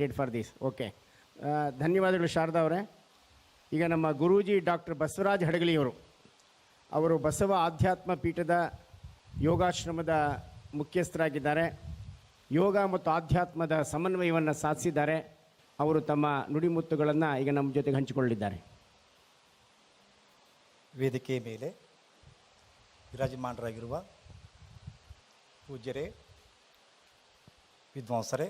Dedicated for this okay ಧನ್ಯವಾದಗಳು ಶಾರದಾ ಅವರೇ. ಈಗ ನಮ್ಮ ಗುರೂಜಿ ಡಾಕ್ಟರ್ ಬಸವರಾಜ್ ಹಡಗಲಿಯವರು ಅವರು. ಬಸವ ಆಧ್ಯಾತ್ಮ ಪೀಠದ ಯೋಗಾಶ್ರಮದ ಮುಖ್ಯಸ್ಥರಾಗಿದ್ದಾರೆ. ಯೋಗ ಮತ್ತು ಆಧ್ಯಾತ್ಮದ ಸಮನ್ವಯವನ್ನು ಸಾಧಿಸಿದ್ದಾರೆ. ಅವರು ತಮ್ಮ ನುಡಿಮುತ್ತುಗಳನ್ನು ಈಗ ನಮ್ಮ ಜೊತೆಗೆ ಹಂಚಿಕೊಳ್ಳಿದ್ದಾರೆ ವೇದಿಕೆ ಮೇಲೆ ವಿರಾಜಮಾನರಾಗಿರುವ ಪೂಜ್ಯರೇ, ವಿದ್ವಾಂಸರೇ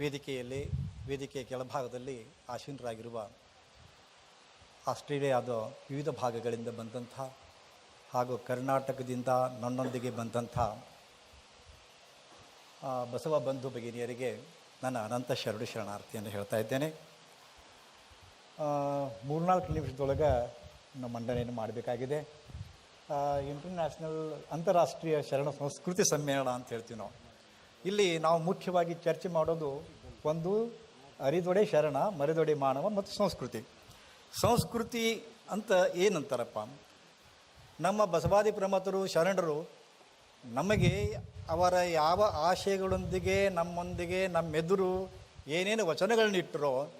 ವೇದಿಕೆಯಲ್ಲಿ, ವೇದಿಕೆಯ ಕೆಳಭಾಗದಲ್ಲಿ ಆಸೀನರಾಗಿರುವ ಆಸ್ಟ್ರೇಲಿಯಾದ ವಿವಿಧ ಭಾಗಗಳಿಂದ ಬಂದಂಥ ಹಾಗೂ ಕರ್ನಾಟಕದಿಂದ ನನ್ನೊಂದಿಗೆ ಬಂದಂಥ ಬಸವ ಬಂಧು ಭಗಿನಿಯರಿಗೆ ನನ್ನ ಅನಂತ ಶರಣು ಶರಣಾರ್ಥಿಯನ್ನು ಹೇಳ್ತಾ ಇದ್ದೇನೆ. ಮೂರ್ನಾಲ್ಕು ನಿಮಿಷದೊಳಗೆ ನಮ್ಮ ಮಂಡನೆಯನ್ನು ಮಾಡಬೇಕಾಗಿದೆ. ಇಂಟರ್ನ್ಯಾಷನಲ್ ಅಂತಾರಾಷ್ಟ್ರೀಯ ಶರಣ ಸಂಸ್ಕೃತಿ ಸಮ್ಮೇಳನ ಅಂತ ಹೇಳ್ತೀವಿ ನಾವು. ಇಲ್ಲಿ ನಾವು ಮುಖ್ಯವಾಗಿ ಚರ್ಚೆ ಮಾಡೋದು ಒಂದು ಅರಿದೊಡೆ ಶರಣ, ಮರಿದೊಡೆ ಮಾನವ ಮತ್ತು ಸಂಸ್ಕೃತಿ. ಸಂಸ್ಕೃತಿ ಅಂತ ಏನಂತಾರಪ್ಪ? ನಮ್ಮ ಬಸವಾದಿ ಪ್ರಮತರು, ಶರಣರು ನಮಗೆ ಅವರ ಯಾವ ಆಶಯಗಳೊಂದಿಗೆ, ನಮ್ಮೊಂದಿಗೆ, ನಮ್ಮೆದುರು ಏನೇನು ವಚನಗಳನ್ನ ಇಟ್ಟರೋ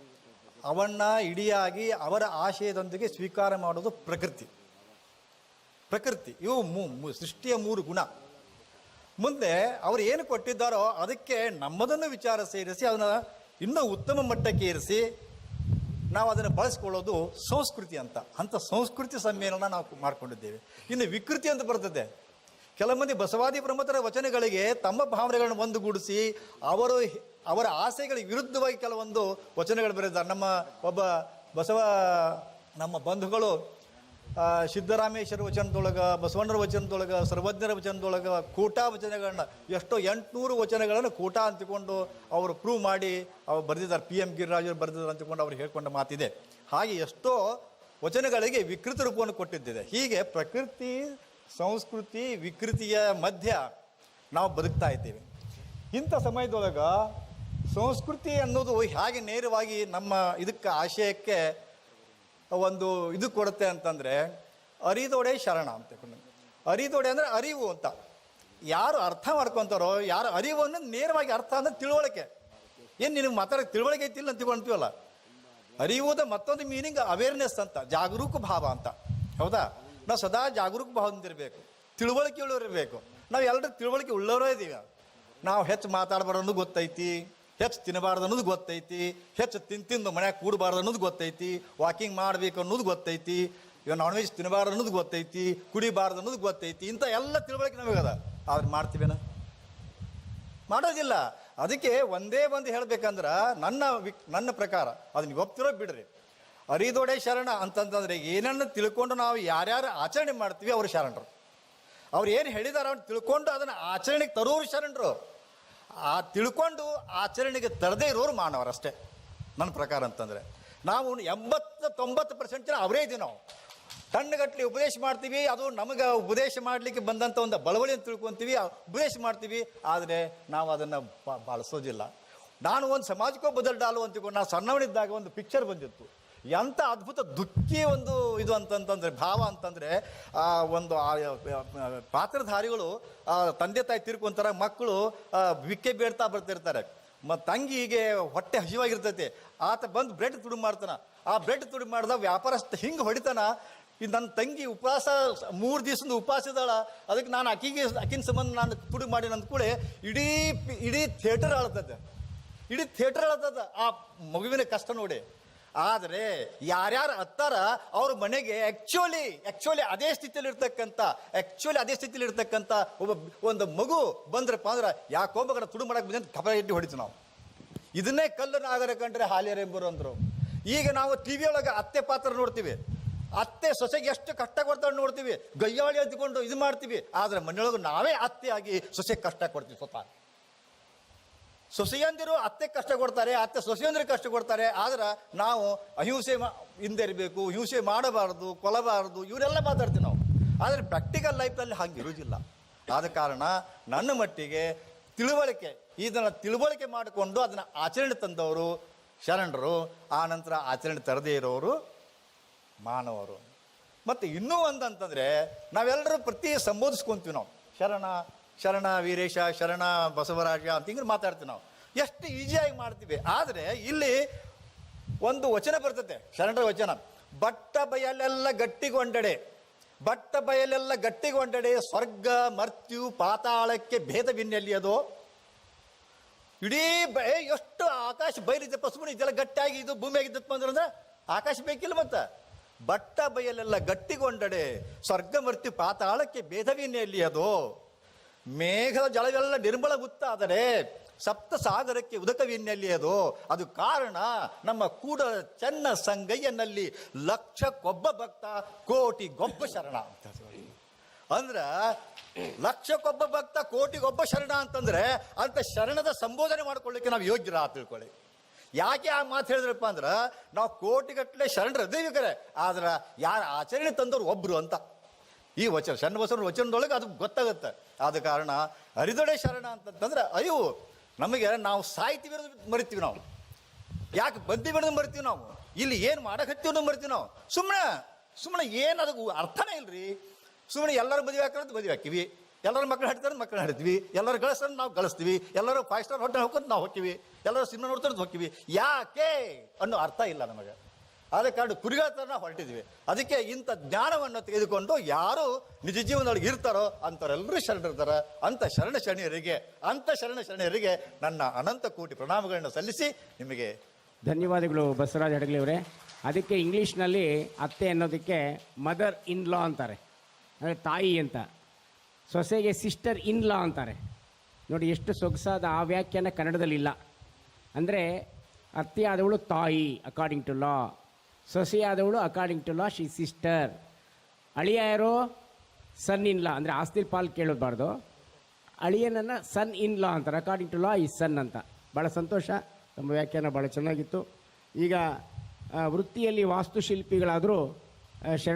ಅವನ್ನ ಇಡಿಯಾಗಿ ಅವರ ಆಶಯದೊಂದಿಗೆ ಸ್ವೀಕಾರ ಮಾಡೋದು ಪ್ರಕೃತಿ. ಪ್ರಕೃತಿ ಇವು ಮೂ- ಸೃಷ್ಟಿಯ ಮೂರು ಗುಣ. ಮುಂದೆ ಅವರು ಏನು ಕೊಟ್ಟಿದ್ದಾರೋ ಅದಕ್ಕೆ ನಮ್ಮದನ್ನು ವಿಚಾರ ಸೇರಿಸಿ, ಅದನ್ನು ಇನ್ನೂ ಉತ್ತಮ ಮಟ್ಟಕ್ಕೆ ಇರಿಸಿ ನಾವು ಅದನ್ನು ಬಳಸ್ಕೊಳ್ಳೋದು ಸಂಸ್ಕೃತಿ ಅಂತ. ಅಂಥ ಸಂಸ್ಕೃತಿ ಸಮ್ಮೇಳನ ನಾವು ಮಾಡ್ಕೊಂಡಿದ್ದೇವೆ. ಇನ್ನು ವಿಕೃತಿ ಅಂತ ಬರ್ತದೆ. ಕೆಲ ಮಂದಿ ಬಸವಾದಿ ಪ್ರಮುಖರ ವಚನಗಳಿಗೆ ತಮ್ಮ ಭಾವನೆಗಳನ್ನು ಒಂದುಗೂಡಿಸಿ, ಅವರು ಅವರ ಆಸೆಗಳಿಗೆ ವಿರುದ್ಧವಾಗಿ ಕೆಲವೊಂದು ವಚನಗಳು ಬರೆದಿದ್ದಾರೆ. ನಮ್ಮ ಒಬ್ಬ ಬಸವ, ನಮ್ಮ ಬಂಧುಗಳು ಸಿದ್ದರಾಮೇಶ್ವರ ವಚನದೊಳಗೆ, ಬಸವಣ್ಣರ ವಚನದೊಳಗೆ, ಸರ್ವಜ್ಞರ ವಚನದೊಳಗೆ, ಕೂಟಾ ವಚನಗಳನ್ನ ಎಷ್ಟೋ ಎಂಟುನೂರು ವಚನಗಳನ್ನು ಕೂಟ ಅಂತಿಕೊಂಡು ಅವರು ಪ್ರೂವ್ ಮಾಡಿ ಅವ್ರು ಬರೆದಿದ್ದಾರೆ ಪಿ ಎಂ ಗಿರಿರಾಜರು ಬರೆದಿದ್ದಾರೆ ಅಂತಿಕೊಂಡು ಅವ್ರು ಹೇಳ್ಕೊಂಡ ಮಾತಿದೆ. ಹಾಗೆ ಎಷ್ಟೋ ವಚನಗಳಿಗೆ ವಿಕೃತ ರೂಪವನ್ನು ಕೊಟ್ಟಿದ್ದಿದೆ. ಹೀಗೆ ಪ್ರಕೃತಿ, ಸಂಸ್ಕೃತಿ, ವಿಕೃತಿಯ ಮಧ್ಯ ನಾವು ಬದುಕ್ತಾ ಇದ್ದೇವೆ. ಇಂಥ ಸಮಯದೊಳಗೆ ಸಂಸ್ಕೃತಿ ಅನ್ನೋದು ಹೇಗೆ ನೇರವಾಗಿ ನಮ್ಮ ಇದಕ್ಕೆ ಆಶಯಕ್ಕೆ ಒಂದು ಇದು ಕೊಡುತ್ತೆ ಅಂತಂದರೆ ಅರಿದೊಡೆ ಶರಣ ಅಂತ. ಅರಿದೊಡೆ ಅಂದರೆ ಅರಿವು ಅಂತ. ಯಾರು ಅರ್ಥ ಮಾಡ್ಕೊತಾರೋ, ಯಾರು ಅರಿವನ್ನು ನೇರವಾಗಿ ಅರ್ಥ ಅಂದ್ರೆ ತಿಳುವಳಿಕೆ. ಏನು ನಿನಗೆ ಮಾತಾಡೋಕೆ ತಿಳುವಳಿಕೆ ಐತಿಲ್ಲ ಅಂತ ತಿಳ್ಕೊಂತೀವಲ್ಲ? ಅರಿವುದ ಮತ್ತೊಂದು ಮೀನಿಂಗ್ ಅವೇರ್ನೆಸ್ ಅಂತ, ಜಾಗರೂಕ ಭಾವ ಅಂತ. ಹೌದಾ? ನಾವು ಸದಾ ಜಾಗರೂಕ ಭಾವದಿಂದಿರಬೇಕು ತಿಳುವಳಿಕೆ ಇರಬೇಕು. ನಾವು ಎಲ್ಲರೂ ತಿಳುವಳಿಕೆ ಉಳ್ಳವರೇ ಇದ್ದೀವಿ ನಾವು ಹೆಚ್ಚು ಮಾತಾಡಬಾರ್ದು ಗೊತ್ತೈತಿ. ಹೆಚ್ಚು ತಿನ್ನಬಾರ್ದು ಅನ್ನೋದು ಗೊತ್ತೈತಿ, ಹೆಚ್ಚು ತಿನ್ ತಿಂದು ಮನ್ಯಾಗ ಕೂಡಬಾರ್ದು ಅನ್ನೋದು ಗೊತ್ತೈತಿ ವಾಕಿಂಗ್ ಮಾಡಬೇಕು ಅನ್ನೋದು ಗೊತ್ತೈತಿ ಇವಾಗ ನಾನ್ ವೆಜ್ ತಿನ್ನಬಾರ್ದು ಅನ್ನೋದು ಗೊತ್ತೈತಿ, ಕುಡಿಬಾರ್ದು ಅನ್ನೋದು ಗೊತ್ತೈತಿ, ಇಂಥ ಎಲ್ಲ ತಿಳುವಳಿಕೆ ನಮಗದ ಆದ್ರೆ ಮಾಡ್ತೀವೇನ ಮಾಡೋದಿಲ್ಲ. ಅದಕ್ಕೆ ಒಂದೇ ಒಂದು ಹೇಳ್ಬೇಕಂದ್ರ ನನ್ನ ನನ್ನ ಪ್ರಕಾರ, ಅದನ್ನ ಒಪ್ತಿರೋ ಬಿಡ್ರಿ. ಅರಿದೊಡೆ ಶರಣ ಅಂತಂತಂದ್ರೆ ಏನನ್ನು ತಿಳ್ಕೊಂಡು ನಾವು ಯಾರ್ಯಾರು ಆಚರಣೆ ಮಾಡ್ತೀವಿ ಅವರು ಶರಣರು. ಅವ್ರು ಏನು ಹೇಳಿದಾರ ಅವ್ನು ತಿಳ್ಕೊಂಡು ಅದನ್ನು ಆಚರಣೆಗೆ ತರೋರು ಶರಣರು. ಆ ತಿಳ್ಕೊಂಡು ಆಚರಣೆಗೆ ತರದೇ ಇರೋರು ಮಾನವರಷ್ಟೇ. ನನ್ನ ಪ್ರಕಾರ ಅಂತಂದರೆ. ನಾವು ಎಂಬತ್ತು, ತೊಂಬತ್ತು ಪರ್ಸೆಂಟ್ ಜನ ಅವರೇ ಇದ್ದೀವಿ ನಾವು. ತಣ್ಣಗಟ್ಟಲೆ ಉಪದೇಶ ಮಾಡ್ತೀವಿ, ಅದು ನಮಗೆ ಉಪದೇಶ ಮಾಡಲಿಕ್ಕೆ ಬಂದಂಥ ಒಂದು ಬಳವಳಿ ಅಂತ ತಿಳ್ಕೊತೀವಿ, ಉಪದೇಶ ಮಾಡ್ತೀವಿ. ಆದರೆ ನಾವು ಅದನ್ನು ಬಳಸೋದಿಲ್ಲ. ನಾನು ಒಂದು ಸಮಾಜಕ್ಕೂ ಬದಲು ಡಾಲು ಅಂತ ನಾನು ಸಣ್ಣವನಿದ್ದಾಗ ಒಂದು ಪಿಕ್ಚರ್ ಬಂದಿತ್ತು. ಎಂಥ ಅದ್ಭುತ ದುಃಖಿ ಒಂದು ಇದು ಅಂತಂತಂದ್ರೆ, ಭಾವ ಅಂತಂದ್ರೆ, ಆ, ಒಂದು, ಆ ಪಾತ್ರಧಾರಿಗಳು ತಂದೆ ತಾಯಿ ತಿರ್ಕೊಂತಾರೆ, ಮಕ್ಕಳು ಬಿಕ್ಕೆ ಬೇಡ್ತಾ ಬರ್ತಿರ್ತಾರೆ. ಮ ತಂಗಿಗೆ ಹೊಟ್ಟೆ ಹಸಿವಾಗಿರ್ತೈತಿ. ಆತ ಬಂದು ಬ್ರೆಡ್ ತುಡು ಮಾಡ್ತಾನ. ಆ ಬ್ರೆಡ್ ತುಡು ಮಾಡಿದ ವ್ಯಾಪಾರಸ್ಥ ಹಿಂಗೆ ಹೊಡಿತಾನ, ಈ ನನ್ನ ತಂಗಿ ಉಪವಾಸ, ಮೂರು ದಿವಸದ ಉಪವಾಸ ಇದ್ದಾಳ, ಅದಕ್ಕೆ ನಾನು ಅಕ್ಕಿಗೆ, ಅಕ್ಕಿನ ಸಂಬಂಧ ನಾನು ತುಡು ಮಾಡಿ ನನ್ನ ಕೂಡಲೇ ಇಡೀ ಇಡೀ ಥಿಯೇಟರ್ ಆಳ್ತದೆ ಇಡೀ ಥಿಯೇಟರ್ ಆಳ್ತದ ಆ ಮಗುವಿನ ಕಷ್ಟ ನೋಡಿ. ಆದರೆ ಯಾರ್ಯಾರು ಹತ್ತಾರ ಅವ್ರ ಮನೆಗೆ ಆ್ಯಕ್ಚುಲಿ ಆ್ಯಕ್ಚುಲಿ ಅದೇ ಸ್ಥಿತಿಯಲ್ಲಿ ಇರ್ತಕ್ಕಂಥ ಆ್ಯಕ್ಚುಲಿ ಅದೇ ಸ್ಥಿತಿಯಲ್ಲಿ ಇರ್ತಕ್ಕಂಥ ಒಬ್ಬ ಒಂದು ಮಗು ಬಂದ್ರಪ್ಪ ಅಂದ್ರೆ ಯಾಕೆ ಕಡೆ ತುಡು ಮಾಡಕ್ಕೆ ಬಂದಂತ ಕಬರ ಇಟ್ಟು ಹೊಡಿತು ನಾವು. ಇದನ್ನೇ ಕಲ್ಲು ನಾಗರ ಕಂಡ್ರೆ ಹಾಲಿಯರೆಂಬರು ಅಂದರು. ಈಗ ನಾವು ಟಿ ವಿ ಒಳಗೆ ಅತ್ತೆ ಪಾತ್ರ ನೋಡ್ತೀವಿ. ಅತ್ತೆ ಸೊಸೆಗೆ ಎಷ್ಟು ಕಷ್ಟ ಕೊಡ್ತಾಳೆ ನೋಡ್ತೀವಿ. ಗಯ್ಯಾಳಿ ಎದ್ದುಕೊಂಡು ಇದು ಮಾಡ್ತೀವಿ. ಆದರೆ ಮನೆಯೊಳಗೆ ನಾವೇ ಅತ್ತೆ ಆಗಿ ಸೊಸೆಗೆ ಕಷ್ಟ ಕೊಡ್ತೀವಿ ಸ್ವತಃ. ಸೊಸೆಯಂದಿರು ಅತ್ತೆ ಕಷ್ಟ ಕೊಡ್ತಾರೆ ಅತ್ತೆ ಸೊಸೆಯಂದಿರು ಕಷ್ಟ ಕೊಡ್ತಾರೆ ಆದ್ರೆ ನಾವು ಅಹಿಂಸೆ ಹಿಂದಿರಬೇಕು ಹಿಂಸೆ ಮಾಡಬಾರ್ದು, ಕೊಲ್ಲಬಾರ್ದು, ಇವರೆಲ್ಲ ಮಾತಾಡ್ತೀವಿ ನಾವು. ಆದರೆ ಪ್ರಾಕ್ಟಿಕಲ್ ಲೈಫಲ್ಲಿ ಹಾಗೆ ಇರುವುದಿಲ್ಲ. ಆದ ಕಾರಣ ನನ್ನ ಮಟ್ಟಿಗೆ ತಿಳುವಳಿಕೆ, ಇದನ್ನು ತಿಳುವಳಿಕೆ ಮಾಡಿಕೊಂಡು ಅದನ್ನು ಆಚರಣೆ ತಂದವರು, ಶರಣರು, ಆ ನಂತರ ಆಚರಣೆ ತರದೇ ಇರೋರು ಮಾನವರು. ಮತ್ತು ಇನ್ನೂ ಒಂದು ಅಂತಂದರೆ ನಾವೆಲ್ಲರೂ ಪ್ರತಿ ಸಂಬೋಧಿಸ್ಕೊಂತೀವಿ ನಾವು. ಶರಣ ಶರಣ ವೀರೇಶ, ಶರಣ ಬಸವರಾಜ ಅಂತ ಹಿಂಗೆ ಮಾತಾಡ್ತೀವಿ ನಾವು. ಎಷ್ಟು ಈಸಿಯಾಗಿ ಮಾಡ್ತೀವಿ. ಆದರೆ ಇಲ್ಲಿ ಒಂದು ವಚನ ಬರ್ತದೆ, ಶರಣರ ವಚನ. ಬಟ್ಟ ಬಯಲೆಲ್ಲ ಗಟ್ಟಿಗೊಂಡಡೆ. ಬಟ್ಟ ಬಯಲೆಲ್ಲ ಗಟ್ಟಿಗೊಂಡಡೆ, ಸ್ವರ್ಗ, ಮರ್ತ್ಯು, ಪಾತಾಳಕ್ಕೆ ಭೇದವಿನ್ನೆಲ್ಲಿ ಅದು. ಇಡೀ ಬ ಎಷ್ಟು ಆಕಾಶ ಬೈಲಿದೆ ಪಸುಮಣಿ ಇದೆಲ್ಲ ಗಟ್ಟಿಯಾಗಿ ಇದು ಭೂಮಿಯಾಗಿದ್ದಪ್ಪ ಅಂದ್ರೆ ಆಕಾಶ ಬೇಕಿಲ್ಲ ಮತ್ತೆ. ಬಟ್ಟ ಬಯಲೆಲ್ಲ ಗಟ್ಟಿಗೊಂಡಡೆ, ಸ್ವರ್ಗ, ಮರ್ತ್ಯು, ಪಾತಾಳಕ್ಕೆ ಭೇದವಿನ್ನೆಲ್ಲಿ ಜಳವೆಲ್ಲ ಜಲವೆಲ್ಲ ನಿರ್ಮಲ ಗುತ್ತಾದರೆ ಸಪ್ತ ಸಾಗರಕ್ಕೆ ಉದಕವಿನ್ನೆಲ್ಲಿ ಅದು? ಅದು ಕಾರಣ ನಮ್ಮ ಕೂಡ ಚೆನ್ನ ಸಂಗಯ್ಯನಲ್ಲಿ ಕೊಬ್ಬ ಭಕ್ತ, ಕೋಟಿ ಗೊಬ್ಬ ಶರಣ ಅಂತ. ಲಕ್ಷ ಕೊಬ್ಬ ಭಕ್ತ ಕೋಟಿಗೊಬ್ಬ ಶರಣ ಅಂತಂದ್ರೆ ಅಂತ ಶರಣದ ಸಂಬೋಧನೆ ಮಾಡ್ಕೊಳ್ಳಿಕ್ಕೆ ನಾವು ಯೋಗ್ಯರ ತಿಳ್ಕೊಳ್ಳಿ. ಯಾಕೆ ಆ ಮಾತು ಹೇಳಿದ್ರಪ್ಪ ಅಂದ್ರೆ ನಾವು ಕೋಟಿಗಟ್ಟಲೆ ಶರಣರ ಆದ್ರ ಯಾರ ಆಚರಣೆ ತಂದವ್ರು ಒಬ್ರು ಅಂತ. ಈ ವಚನ, ಸಣ್ಣ ಬಸವನ ವಚನದೊಳಗೆ ಅದು ಗೊತ್ತಾಗುತ್ತೆ. ಆದ ಕಾರಣ ಹರಿದೊಡೆ ಶರಣ ಅಂತಂತಂದ್ರೆ, ಅಯ್ಯೋ, ನಮಗೆ ನಾವು ಸಾಯ್ತೀವಿ ಅನ್ನೋದು ಮರಿತೀವಿ ನಾವು. ಯಾಕೆ ಬಂದಿ ಬಿಡೋದು ಮರಿತೀವಿ ನಾವು? ಇಲ್ಲಿ ಏನು ಮಾಡಕತ್ತೀವಿ ಅನ್ನೋದು ಮರಿತೀವಿ ನಾವು. ಸುಮ್ಮನೆ ಸುಮ್ಮನೆ ಏನು ಅದಕ್ಕೆ ಅರ್ಥನೇ ಇಲ್ಲರಿ ಸುಮ್ಮನೆ ಎಲ್ಲರೂ ಮದುವೆ ಹಾಕೋದು ಮದುವೆ ಹಾಕಿವಿ ಎಲ್ಲರೂ ಮಕ್ಕಳು ಹಾಡ್ತಾರೆ ಮಕ್ಕಳು ಹಾಡ್ತೀವಿ. ಎಲ್ಲರೂ ಗಳಿಸ್ತಾರೆ ನಾವು ಗಳಿಸ್ತೀವಿ. ಎಲ್ಲರೂ ಫೈವ್ ಸ್ಟಾರ್ ಹೋಟೆಲ್ ಹೋಗೋದು ನಾವು ಹೋಗ್ತೀವಿ. ಎಲ್ಲರೂ ಸಿನಿಮಾ ನೋಡ್ತಾರೆ ಹೋಗ್ತೀವಿ. ಯಾಕೆ ಅನ್ನೋ ಅರ್ಥ ಇಲ್ಲ ನಮಗೆ. ಆದ ಕಾರಣ ಕುರಿಗಾತನ ಹೊರಟಿದ್ವಿ. ಅದಕ್ಕೆ ಇಂಥ ಜ್ಞಾನವನ್ನು ತೆಗೆದುಕೊಂಡು ಯಾರು ನಿಜ ಜೀವನದೊಳಗೆ ಇರ್ತಾರೋ ಅಂಥವರೆಲ್ಲರೂ ಶರಣರಿರ್ತಾರೆ ಅಂಥ ಶರಣ ಶರಣಿಯರಿಗೆ ಅಂಥ ಶರಣ ಶರಣಿಯರಿಗೆ ನನ್ನ ಅನಂತ ಕೋಟಿ ಪ್ರಣಾಮಗಳನ್ನು ಸಲ್ಲಿಸಿ ನಿಮಗೆ ಧನ್ಯವಾದಗಳು ಬಸವರಾಜ್ ಹಡಗಲಿ ಅವರೇ. ಅದಕ್ಕೆ ಇಂಗ್ಲೀಷ್ನಲ್ಲಿ ಅತ್ತೆ ಅನ್ನೋದಕ್ಕೆ ಮದರ್ ಇನ್ ಲಾ ಅಂತಾರೆ. ಅಂದರೆ ತಾಯಿ ಅಂತ. ಸೊಸೆಗೆ ಸಿಸ್ಟರ್ ಇನ್ ಲಾ ಅಂತಾರೆ. ನೋಡಿ ಎಷ್ಟು ಸೊಗಸಾದ ಆ ವ್ಯಾಖ್ಯಾನ ಕನ್ನಡದಲ್ಲಿಲ್ಲ. ಅಂದರೆ ಅತ್ತೆ ಆದವಳು ತಾಯಿ according to law ಸೊಸೆಯಾದವಳು according to law she sister ಅಳಿಯ ಯಾರೋ ಸನ್ ಇನ್ ಲಾ ಅಂದರೆ ಆಸ್ತಿ ಪಾಲ್ ಕೇಳಬಾರ್ದು ಅಳಿಯನನ್ನು ಸನ್ ಇನ್ ಲಾ ಅಂತ ಅಕಾರ್ಡಿಂಗ್ ಟು ಲಾ ಈ ಸನ್ ಅಂತ. ಭಾಳ ಸಂತೋಷ. ನಮ್ಮ ವ್ಯಾಖ್ಯಾನ ಭಾಳ ಚೆನ್ನಾಗಿತ್ತು. ಈಗ ವೃತ್ತಿಯಲ್ಲಿ ವಾಸ್ತುಶಿಲ್ಪಿಗಳಾದರೂ ಶರಣ